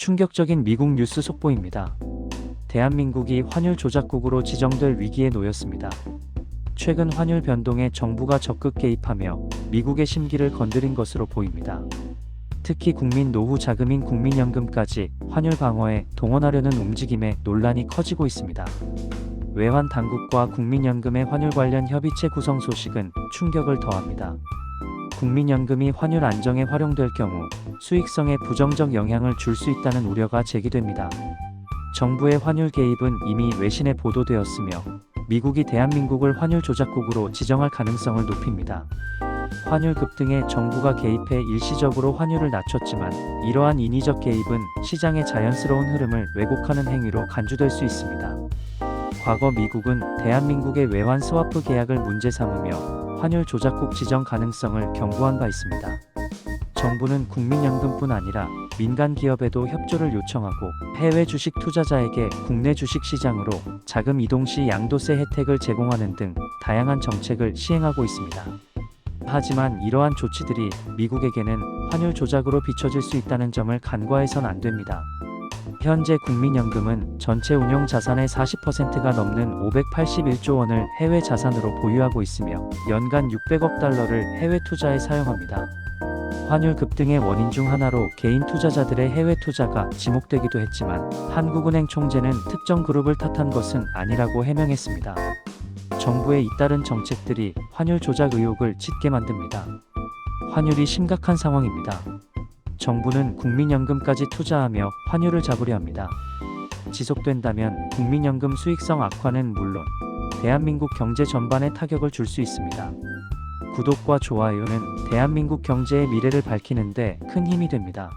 충격적인 미국 뉴스 속보입니다. 대한민국이 환율 조작국으로 지정될 위기에 놓였습니다. 최근 환율 변동에 정부가 적극 개입하며 미국의 심기를 건드린 것으로 보입니다. 특히 국민 노후 자금인 국민연금까지 환율 방어에 동원하려는 움직임에 논란이 커지고 있습니다. 외환 당국과 국민연금의 환율 관련 협의체 구성 소식은 충격을 더합니다. 국민연금이 환율 안정에 활용될 경우 수익성에 부정적 영향을 줄 수 있다는 우려가 제기됩니다. 정부의 환율 개입은 이미 외신에 보도되었으며 미국이 대한민국을 환율 조작국으로 지정할 가능성을 높입니다. 환율 급등에 정부가 개입해 일시적으로 환율을 낮췄지만 이러한 인위적 개입은 시장의 자연스러운 흐름을 왜곡하는 행위로 간주될 수 있습니다. 과거 미국은 대한민국의 외환 스와프 계약을 문제 삼으며 환율 조작국 지정 가능성을 경고한 바 있습니다. 정부는 국민연금뿐 아니라 민간 기업에도 협조를 요청하고 해외 주식 투자자에게 국내 주식 시장으로 자금 이동 시 양도세 혜택을 제공하는 등 다양한 정책을 시행하고 있습니다. 하지만 이러한 조치들이 미국에게는 환율 조작으로 비춰질 수 있다는 점을 간과해선 안 됩니다. 현재 국민연금은 전체 운용 자산의 40%가 넘는 581조 원을 해외 자산으로 보유하고 있으며 연간 600억 달러를 해외 투자에 사용합니다. 환율 급등의 원인 중 하나로 개인 투자자들의 해외 투자가 지목되기도 했지만 한국은행 총재는 특정 그룹을 탓한 것은 아니라고 해명했습니다. 정부의 잇따른 정책들이 환율 조작 의혹을 짙게 만듭니다. 환율이 심각한 상황입니다. 정부는 국민연금까지 투자하며 환율을 잡으려 합니다. 지속된다면 국민연금 수익성 악화는 물론 대한민국 경제 전반에 타격을 줄 수 있습니다. 구독과 좋아요는 대한민국 경제의 미래를 밝히는데 큰 힘이 됩니다.